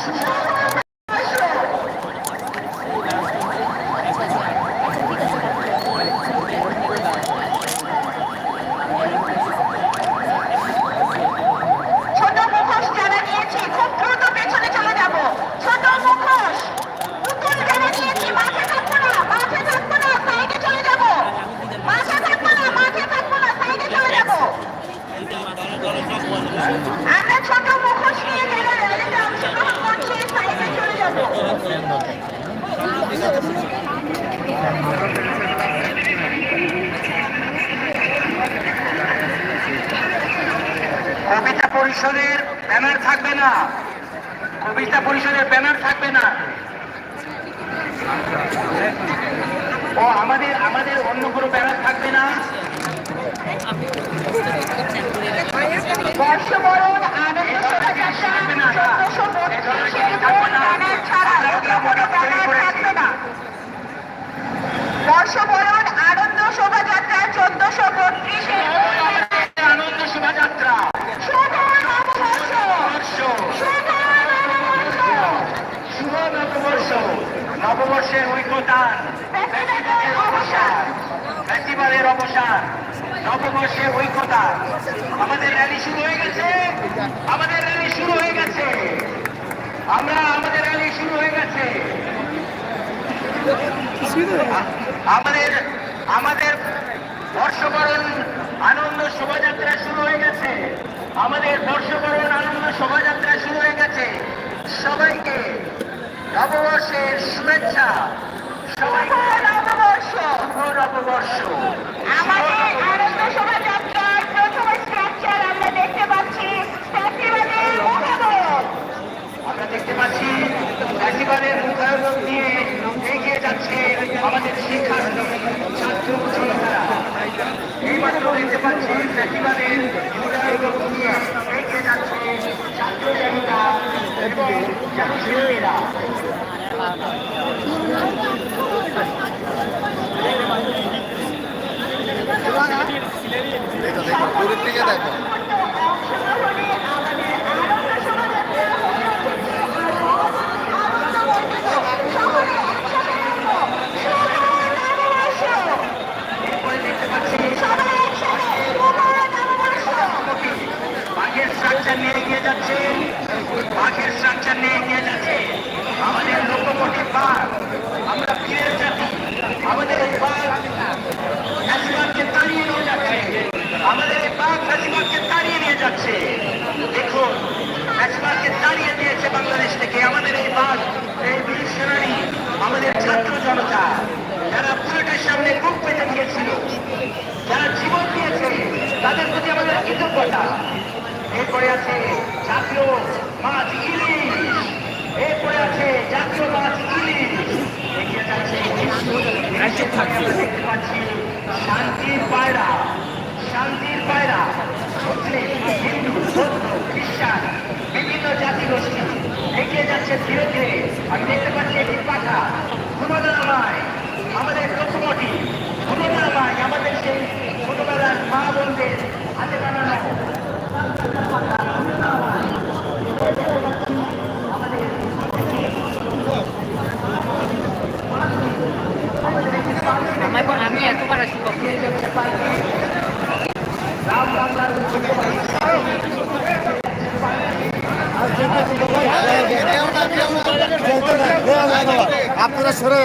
ছোট পরিষদের ব্যানার থাকবে না। কবিতা পরিষদের ব্যানার থাকবে না। ও আমাদের আমাদের অন্য কোনো ব্যানার থাকবে না? বর্ষবরণ আনন্দ শোভাযাত্রা চোদ্দশো বত্রিশের কোন ব্যানার ছাড়া অন্য কোনো ব্যানার থাকবে না বর্ষবরণ আনন্দ শোভাযাত্রা চোদ্দশো বত্রিশের আনন্দ শোভাযাত্রা শুভ নববর্ষ বর্ষ শুভ নববর্ষ শুভ নববর্ষ নববর্ষের ঐক্যতান অবসান। ফেস্টিভ্যালের অবসান। নববর্ষে ঐক্যতা আমাদের র্যালি শুরু হয়ে গেছে। আমাদের র্যালি শুরু হয়ে গেছে। আমরা আমাদের র্যালি শুরু হয়ে গেছে। আমাদের আমাদের বর্ষবরণ আনন্দ শোভাযাত্রা শুরু হয়ে গেছে। আমাদের বর্ষবরণ আনন্দ শোভাযাত্রা শুরু হয়ে গেছে। নববর্ষের শুভেচ্ছা। সবাইকে নববর্ষ নববর্ষ আমাদের আনন্দ শোভাযাত্রার প্রথম স্ট্রাকচার আমরা দেখতে পাচ্ছি আমরা দেখতে পাচ্ছি ফেস্টিভ্যালের মুখায়ন নিয়ে এগিয়ে যাচ্ছে আমাদের শিক্ষার্থী ছাত্র ছাত্রীরা এইমাত্র দেখতে পাচ্ছি নিয়ে এগিয়ে যাচ্ছে ছাত্র জনতা এবং ছাত্রীরা দূরের থেকে দেখো। আমাদের ফ্যাসিবাদকে তাড়িয়ে নিয়ে যাচ্ছে। দেখুন ফ্যাসিবাদকে তাড়িয়ে দিয়েছে বাংলাদেশ থেকে। আমাদের এই বাঘ এই বীর সেনানী আমাদের ছাত্র জনতা যারা বুলেটের সামনে বুক পেতে দিয়েছিল যারা জীবন দিয়েছে তাদের প্রতি আমাদের কৃতজ্ঞতা। এরপরে আছে জাতীয় মাছ ইলিশ। এরপরে আছে জাতীয় মাছ ইলিশ। এগিয়ে যাচ্ছে দেখতে পাচ্ছি একটি আমাদের লোকমটি ঘুমোদারামায় আমাদের সেই ছোটবেলার মা বোনদের হাতে আমি এতবার আসি কখনো আপনারা সরে